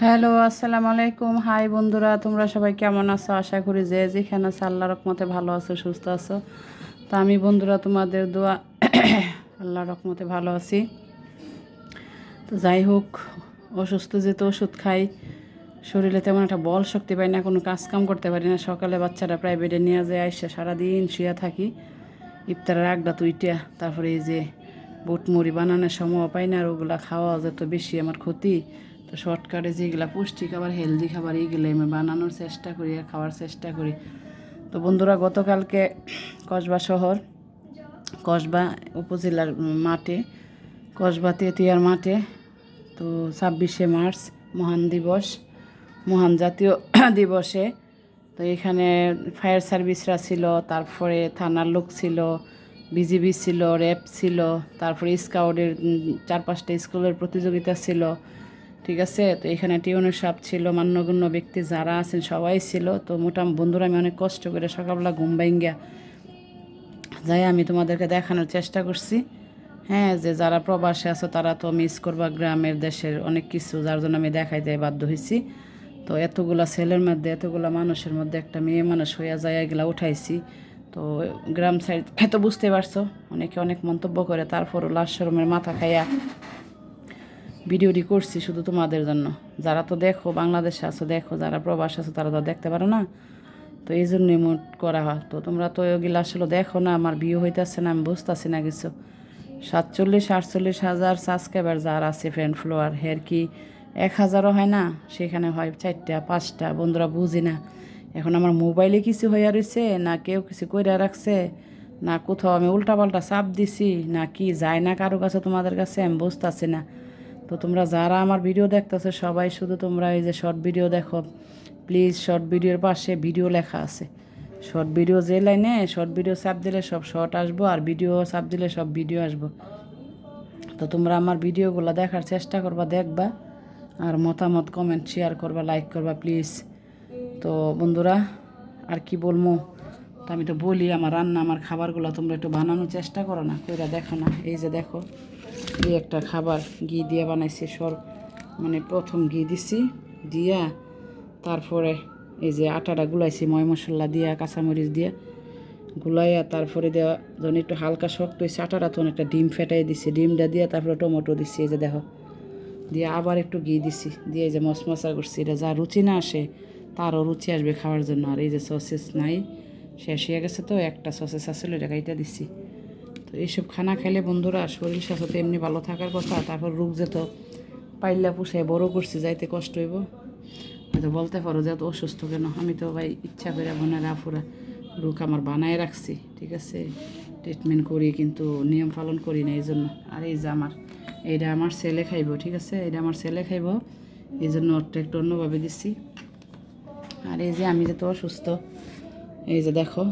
Hello, আসসালামু আলাইকুম। High বন্ধুরা, তোমরা সবাই কেমন আছো? আশা করি যে যেখানে আছো আল্লাহ রকমতে ভালো আছো, সুস্থ আছো। তো আমি বন্ধুরা, তোমাদের দোয়া আল্লাহ রকমতে ভালো আছি। তো যাই হোক, অসুস্থ যেহেতু ওষুধ খাই, শরীরে তেমন একটা বল শক্তি পাই না, কোনো কাজ কাম করতে পারি না। সকালে বাচ্চারা প্রাইভেটে নিয়ে যায়, আইসা সারাদিন শুয়ে থাকি। ইফতারের আগটা তুইটা, তারপরে এই যে বুট মুড়ি বানানোর সময় পাই না, আর ওগুলা খাওয়া যত বেশি আমার ক্ষতি। তো শর্টকাটে যেগুলা পুষ্টি খাবার হেলদি খাবার এইগুলো আমি বানানোর চেষ্টা করি আর খাওয়ার চেষ্টা করি। তো বন্ধুরা, গতকালকে কসবা শহর, কসবা উপজেলার মাঠে, কসবা তেতিয়ার মাঠে, তো ছাব্বিশে মার্চ, মহান দিবস, মহান জাতীয় দিবসে। তো এখানে ফায়ার সার্ভিসরা ছিল, তারপরে থানার লোক ছিল, বিজিবি ছিল, র্যাব ছিল, তারপরে স্কাউটের চার পাঁচটা স্কুলের প্রতিযোগিতা ছিল। ঠিক আছে? তো এখানে টিউনের সাপ ছিল, মান্যগণ্য ব্যক্তি যারা আছেন সবাই ছিল। তো মোটাম, বন্ধুরা, আমি অনেক কষ্ট করে সকালবেলা ঘুম ভাঙ্গিয়া যাই, আমি তোমাদেরকে দেখানোর চেষ্টা করছি। হ্যাঁ যে যারা প্রবাসে আছো, তারা তো মিস করবা গ্রামের দেশের অনেক কিছু, যার জন্য আমি দেখাইতে বাধ্য হয়েছি তো এতগুলা ছেলের মধ্যে, এতগুলা মানুষের মধ্যে একটা মেয়ে মানুষ হইয়া যায় এগুলা উঠাইছি। তো গ্রাম সাইড তো বুঝতে পারছ, অনেকে অনেক মন্তব্য করে, তারপরও লাশ শরমের মাথা খাইয়া ভিডিওটি করছি শুধু তোমাদের জন্য। যারা তো দেখো, বাংলাদেশে আছো, দেখো, যারা প্রবাস আছো, তারা তো দেখতে পারো না। তো এই জন্যই মোট করা হয়। তো তোমরা তো ওগুলো আসলে দেখো না, আমার বিয়ে হইতেছে না, আমি বুঝতেছি না কিছু। সাতচল্লিশ, আটচল্লিশ হাজার সাবস্ক্রাইবার যার আছে ফ্রেন্ড ফ্লোয়ার হের কি এক হাজারও হয় না? সেখানে হয় চারটা, পাঁচটা, বন্ধুরা বুঝি না। এখন আমার মোবাইলে কিছু হইয়া রয়েছে না কেউ কিছু কইরা রাখছে, না কোথাও আমি উল্টাপাল্টা চাপ দিছি, না কি যায় না কারও কাছে তোমাদের কাছে, আমি বুঝতেছি না। তো তোমরা যারা আমার ভিডিও দেখতেছো, সবাই শুধু তোমরা এই যে শর্ট ভিডিও দেখো। প্লিজ শর্ট ভিডিওর পাশে ভিডিও লেখা আছে। শর্ট ভিডিও যে লাইনে শর্ট ভিডিও চাপ দিলে সব শর্ট আসব আর ভিডিও চাপ দিলে সব ভিডিও আসব। তো তোমরা আমার ভিডিওগুলো দেখার চেষ্টা করবা, দেখবা আর মতামত কমেন্ট শেয়ার করবা লাইক করবা প্লিজ তো বন্ধুরা, আর কি বলব? তো আমি তো বলি, আমার রান্না, আমার খাবারগুলো তোমরা একটু বানানোর চেষ্টা করো না, কইরা দেখো না। এই যে দেখো এই একটা খাবার ঘি দিয়ে বানাইছি, সর মানে প্রথম ঘি দিছি, দিয়া তারপরে এই যে আটাটা গুলাইছি ময় মশলা দিয়া, কাঁচামরিচ দিয়া, গুলাইয়া তারপরে দেওয়া যখন একটু হালকা শক্ত হয়েছে আটাটা তখন একটা ডিম ফেটাই দিছি, ডিমটা দিয়া তারপরে টমেটো দিছি, এই যে দেখো। দিয়ে আবার একটু ঘি দিছি, দিয়ে এই যে মশমশা করছি, এটা যা রুচি না আসে, তারও রুচি আসবে খাওয়ার জন্য। আর এই যে সসেস নাই, শেষ হয়ে গেছে তো, একটা সসেস আসলে এটা কাইটা দিছি। এইসব খানা খাইলে বন্ধুরা শরীর স্বাস্থ্য তো এমনি ভালো থাকার কথা, তারপর রোগ যেত পাইলা পুষে বড় করছি, যাইতে কষ্ট হইব। হয়তো বলতে পারো যে এত অসুস্থ কেন? আমি তো ভাই ইচ্ছা করে বোনের আফুরা রোগ আমার বানায় রাখছি, ঠিক আছে? ট্রিটমেন্ট করি, কিন্তু নিয়ম পালন করি না এই জন্য আর এই যে আমার এইটা আমার ছেলে খাইব, ঠিক আছে? এটা আমার ছেলে খাইব এই জন্য ওরটা একটু অন্যভাবে দিচ্ছি আর এই যে আমি যে তো অসুস্থ, এই যে দেখো,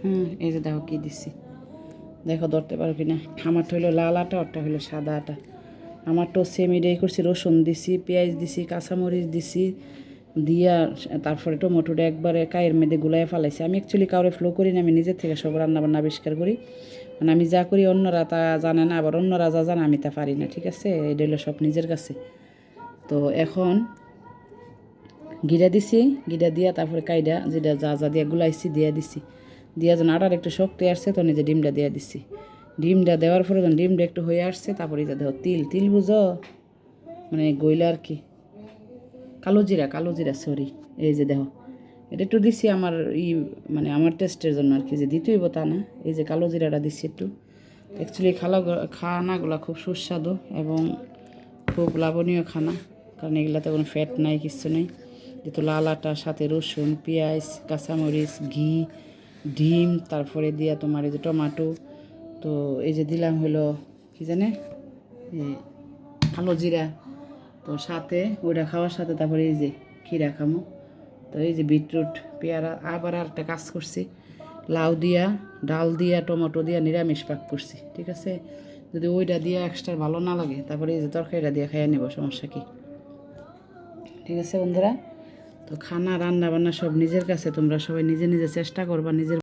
হুম, এই যে দেখো কী দিছি। দেখো ধরতে পারো কিনা। আমারটা হলো লাল আটা, ওরটা হলো সাদা আটা। আমারটাও সেম এটাই করছি, রসুন দিছি, পেঁয়াজ দিছি, কাঁচামরিচ দিছি, দিয়া তারপরে টমেটোটা একবারে কায়ের মেয়েদের গুলায় ফালাইছি। আমি অ্যাকচুয়ালি কাউরে ফ্লো করি না, আমি নিজের থেকে সব রান্না বান্না আবিষ্কার করি। মানে আমি যা করি অন্যরা তা জানে না, আবার অন্যরা যা জানে আমি তা পারি না, ঠিক আছে? এটা হলো সব নিজের কাছে। তো এখন গিরা দিছি, গিরা দিয়া তারপরে কাইডা যেটা যা যা দিয়া গুলাইছি, দিয়া দিছি। দিয়া যখন আটার একটু শক্তি আসছে তখন এই যে ডিমটা দিয়া দিছি। ডিমটা দেওয়ার পরে যখন ডিমটা একটু হয়ে আসছে, তারপরে এই যে দেখো, তিল তিল বুঝো? মানে গইলা আর কি। কালো জিরা কালো জিরা সরি এই যে দেখো, এটা একটু দিছি আমার ই মানে আমার টেস্টের জন্য আর কি, যে দিতেই তা না। এই যে কালো জিরাটা দিছি একটু। অ্যাকচুয়ালি খালা খানাগুলো খুব সুস্বাদু এবং খুব লাভনীয় খানা, কারণ এগুলাতে কোনো ফ্যাট নাই কিছু নেই। যেহেতু লাল আটার সাথে রসুন, পেঁয়াজ, কাঁচামরিচ, ঘি ডিম, তারপরে দিয়া তোমার এই যে টমাটো, তো এই যে দিলাম হলো কি জানে কালো জিরা। তো সাথে ওইটা খাওয়ার সাথে তারপরে এই যে খিরা খামো। তো এই যে বিটরুট, পেয়ারা, আবার আর একটা কাজ করছি। লাউ দিয়া, ডাল দিয়া, টমেটো দিয়া নিরামিষ পাক করছি, ঠিক আছে? যদি ওইটা দিয়া এক্সট্রা ভালো না লাগে, তারপরে এই যে তরকারিটা দিয়ে খাইয়ে নেব, সমস্যা কি? ঠিক আছে বন্ধুরা? তো খানা রান্না বান্না সব নিজের কাছে তোমরা সবাই নিজে নিজে চেষ্টা করবা নিজের